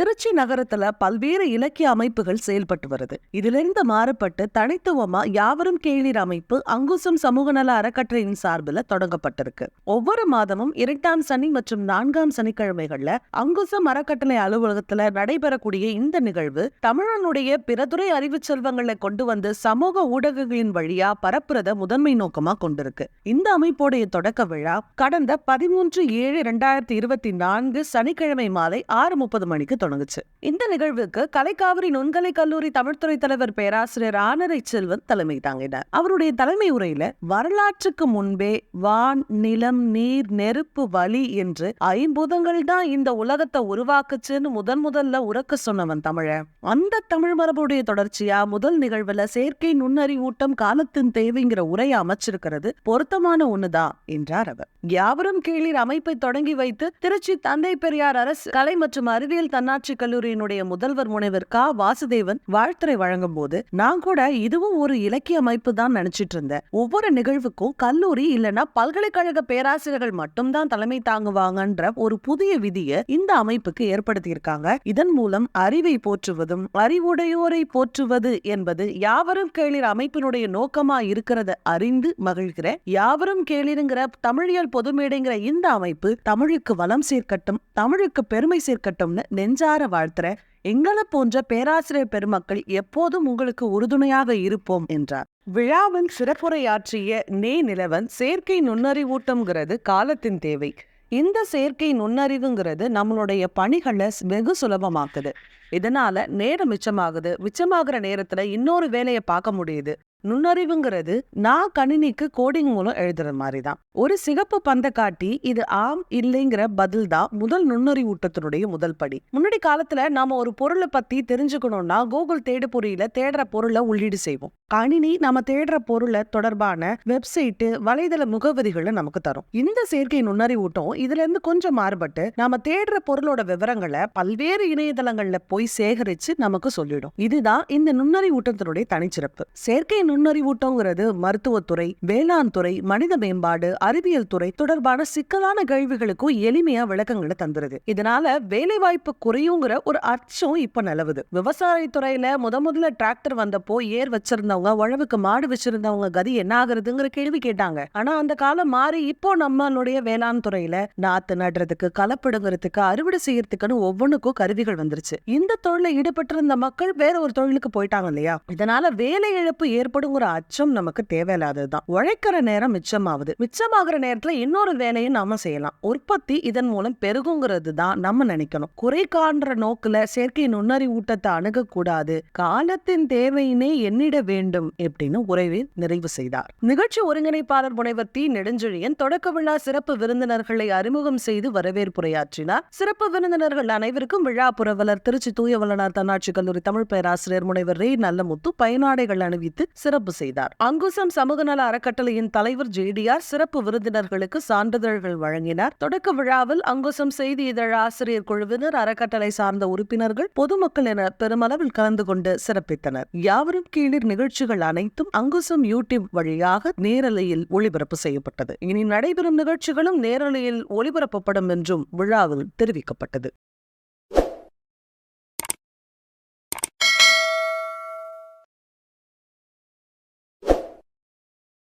திருச்சி நகரத்துல பல்வேறு இலக்கிய அமைப்புகள் செயல்பட்டு வருது. இதிலிருந்து மாறுபட்டு தனித்துவமா யாவரும் கேளீர் அமைப்பு அங்குசம் சமூக நல அறக்கட்டளையின் சார்பில் தொடங்கப்பட்டிருக்கு. ஒவ்வொரு மாதமும் இரண்டாம் சனி மற்றும் நான்காம் சனிக்கிழமைகள்ல அங்குசம் அறக்கட்டளை அலுவலகத்துல நடைபெறக்கூடிய இந்த நிகழ்வு தமிழனுடைய பிறதுறை அறிவு செல்வங்களை கொண்டு வந்து சமூக ஊடகங்களின் வழியா பரப்புறத முதன்மை நோக்கமா கொண்டிருக்கு. இந்த அமைப்போடைய தொடக்க விழா கடந்த பதிமூன்று ஏழு இரண்டாயிரத்தி இருபத்தி நான்கு சனிக்கிழமை மாலை ஆறு முப்பது மணிக்கு தொடங்குச்சு. இந்த நிகழ்வுக்கு கலைக்காவிரி நுண்கலை கல்லூரி தமிழ்துறை தலைவர் பேராசிரியர் ஆனரை செல்வன் தலைமை தாங்கினார். அவருடைய தலைமை உரையில வரலாற்றுக்கு முன்பே வான் நிலம் நீர் நெருப்பு வலி என்று ஐம்பூதங்கள் தான் இந்த உலகத்தை உருவாக்குச்சுன்னு முதன் முதல்ல உறக்க சொன்னவன் தமிழ. அந்த தமிழ் மரபுடைய தொடர்ச்சியா முதல் நிகழ்வுல செயற்கை நுண்ணறிவூட்டம் காலத்தின் தேவைங்கிற உரையை அமைச்சிருக்கிறது பொருத்தமான ஒண்ணுதான் என்றார் அவர். யாவரும் கீழீர் அமைப்பை தொடங்கி வைத்து திருச்சி தந்தை பெரியார் அரசு கலை மற்றும் அறிவியல் தன்னாட்சி கல்லூரியினுடைய முதல்வர் முனைவர் கா. வாசுதேவன் வாழ்த்துரை வழங்கும் போது நான் கூட இதுவும் ஒரு இலக்கிய அமைப்பு தான் நினைச்சிட்டு இருந்தேன். ஒவ்வொரு நிகழ்வுக்கும் கல்லூரி இல்லனா பல்கலைக்கழக பேராசிரியர்கள் மட்டும்தான் தலைமை தாங்குவாங்கன்ற ஒரு புதிய விதியை இந்த அமைப்புக்கு ஏற்படுத்தியிருக்காங்க. இதன் மூலம் அறிவை போற்றுவதும் அறிவுடையோரை போற்றுவது என்பது யாவரும் கேளிர் அமைப்பினுடைய நோக்கமா இருக்கிறத அறிந்து மகிழ்கிற யாவரும் கேளிருங்கிற தமிழியல் பொதுமேடைங்கிற இந்த அமைப்பு தமிழுக்கு வளம் சேர்க்கட்டும் தமிழுக்கு பெருமை சேர்க்கட்டும்னு நெஞ்சா நெஞ்சார வாழ்த்துற எங்களை போன்ற பேராசிரியர் பெருமக்கள் எப்போதும் உங்களுக்கு உறுதுணையாக இருப்போம் என்றார். விழாவின் சிறப்புரையாற்றிய நே நிலவன் செயற்கை நுண்ணறிவூட்டம்ங்கிறது காலத்தின் தேவை. இந்த செயற்கை நுண்ணறிவுங்கிறது நம்மளுடைய பணிகளை வெகு சுலபமாக்குது. இதனால நேரம் மிச்சமாகுது. மிச்சமாகிற நேரத்துல இன்னொரு வேலையை பார்க்க முடியுது. நுண்ணறிவுங்கிறது நான் கணினிக்கு கோடிங் மூலம் எழுதுற மாதிரி தான் ஒரு சிகப்பு பந்த காட்டி இது ஆம் இல்லைங்கிற பதில் தான் முதல் நுண்ணறிவூட்டத்தினுடைய முதல் படி. முன்னாடி காலத்துல நாம ஒரு பொருளை பத்தி தெரிஞ்சுக்கணும்னா கூகுள் தேடு பொறியில தேடுற பொருளை உள்ளீடு செய்வோம். கணினி நம்ம தேடுற பொருளை தொடர்பான வெப்சைட்டு வலைதள முகவரிகளை நமக்கு தரும். இந்த செயற்கை நுண்ணறிவூட்டம் இதுல இருந்து கொஞ்சம் மாறுபட்டு நாம தேடுற பொருளோட விவரங்களை பல்வேறு இணையதளங்கள்ல போய் சேகரிச்சு நமக்கு சொல்லிடும். இதுதான் இந்த நுண்ணறிவூட்டத்தினுடைய தனிச்சிறப்பு. செயற்கை நுண்ணறிவூட்டங்கிறது மருத்துவத்துறை வேளாண் துறை மனித மேம்பாடு அறிவியல் துறை தொடர்பான சிக்கலான கேள்விகளுக்கும் எளிமையா விளக்கங்களை தந்துருது. இதனால வேலை வாய்ப்பு குறையுங்கிற ஒரு அச்சம் இப்ப நிலவுது. விவசாயத்துறையில முத முதல்ல டிராக்டர் வந்தப்போ ஏர் வச்சிருந்தவங்க உழவுக்கு மாடு வச்சிருந்தவங்க கதி என்ன ஆகுறதுங்கிற கேள்வி கேட்டாங்க. ஆனா அந்த காலம் மாறி இப்போ நம்மளுடைய வேளாண் துறையில நாத்து நடுறதுக்கு கலப்பிடுங்கிறதுக்கு அறுவடை செய்யறதுக்குன்னு ஒவ்வொன்றுக்கும் கருவிகள் வந்துருச்சு. இந்த தொழில ஈடுபட்டிருந்த மக்கள் வேற ஒரு தொழிலுக்கு போயிட்டாங்க இல்லையா? இதனால வேலை இழப்பு சாப்பிடுங்கிற அச்சம் நமக்கு தேவையில்லாதது தான் உழைக்கிற நேரம் மிச்சமாகுது. மிச்சமாகிற நேரத்துல இன்னொரு வேலையும் நாம செய்யலாம். உற்பத்தி இதன் மூலம் பெருகுங்கிறது தான் நம்ம நினைக்கணும். குறை காண்ற நோக்குல செயற்கை நுண்ணறி ஊட்டத்தை அணுகக்கூடாது. காலத்தின் தேவையினை எண்ணிட வேண்டும் அப்படின்னு உரைவை நிறைவு செய்தார். நிகழ்ச்சி ஒருங்கிணைப்பாளர் முனைவர் தி நெடுஞ்செழியன் தொடக்க விழா சிறப்பு விருந்தினர்களை அறிமுகம் செய்து வரவேற்புரையாற்றினார். சிறப்பு விருந்தினர்கள் அனைவருக்கும் விழா புரவலர் திருச்சி தூய வல்லனார் தன்னாட்சி கல்லூரி தமிழ் பேராசிரியர் முனைவர் ரே. நல்லமுத்து பயனாடைகள் அணிவித்து சிறப்பு செய்தார். அங்குசம் சமூக நல அறக்கட்டளையின் தலைவர் ஜேடிஆர் சிறப்பு விருந்தினர்களுக்கு சான்றிதழ்கள் வழங்கினார். தொடக்க விழாவில் அங்குசம் செய்தி இதழ ஆசிரியர் குழுவினர் அறக்கட்டளை சார்ந்த உறுப்பினர்கள் பொதுமக்கள் என பெருமளவில் கலந்து கொண்டு சிறப்பித்தனர். யாவரும் கீழிர் நிகழ்ச்சிகள் அனைத்தும் அங்குசம் யூடியூப் வழியாக நேரலையில் ஒளிபரப்பு செய்யப்பட்டது. இனி நடைபெறும் நிகழ்ச்சிகளும் நேரலையில் ஒளிபரப்பப்படும் என்றும் விழாவில் தெரிவிக்கப்பட்டது.